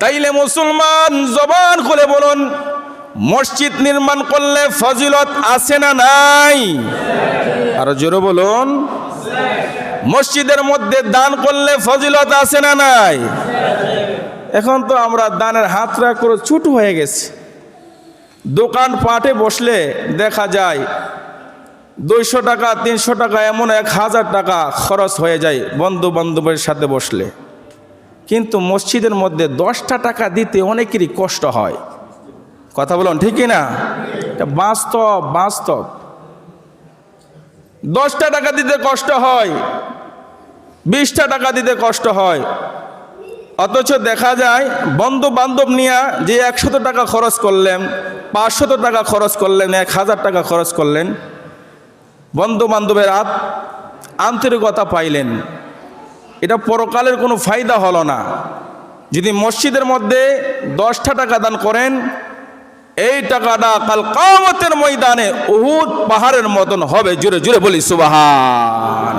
তাইলে মুসলমান জবান খুলে বলুন, মসজিদ নির্মাণ করলে ফজিলত আছে না নাই? আরও জোরে বলুন, মসজিদের মধ্যে দান করলে ফজিলত আছে না নাই? এখন তো আমরা দানের হাতরা করে ছুট হয়ে গেছে। দোকান পাটে বসলে দেখা যায়, দুইশো টাকা, তিনশো টাকা, এমন এক হাজার টাকা খরচ হয়ে যায় বন্ধু বান্ধবের সাথে বসলে। কিন্তু মসজিদের মধ্যে দশটা টাকা দিতে অনেকেরই কষ্ট হয়। কথা বলুন ঠিকই না? বাস্তব বাস্তব। দশটা টাকা দিতে কষ্ট হয়, বিশটা টাকা দিতে কষ্ট হয়। অথচ দেখা যায় বন্ধু বান্ধব নিয়ে যে একশত টাকা খরচ করলেন, পাঁচশত টাকা খরচ করলেন, এক হাজার টাকা খরচ করলেন বন্ধু বান্ধবের আন্তরিকতা পাইলেন। এটা পরকালের কোনো ফায়দা হলো না। যদি মসজিদের মধ্যে দশটা টাকা দান করেন, এই টাকাটা কাল কামতের ময়দানে উহুদ পাহাড়ের মতন হবে। জুড়ে জুড়ে বলি সুবাহান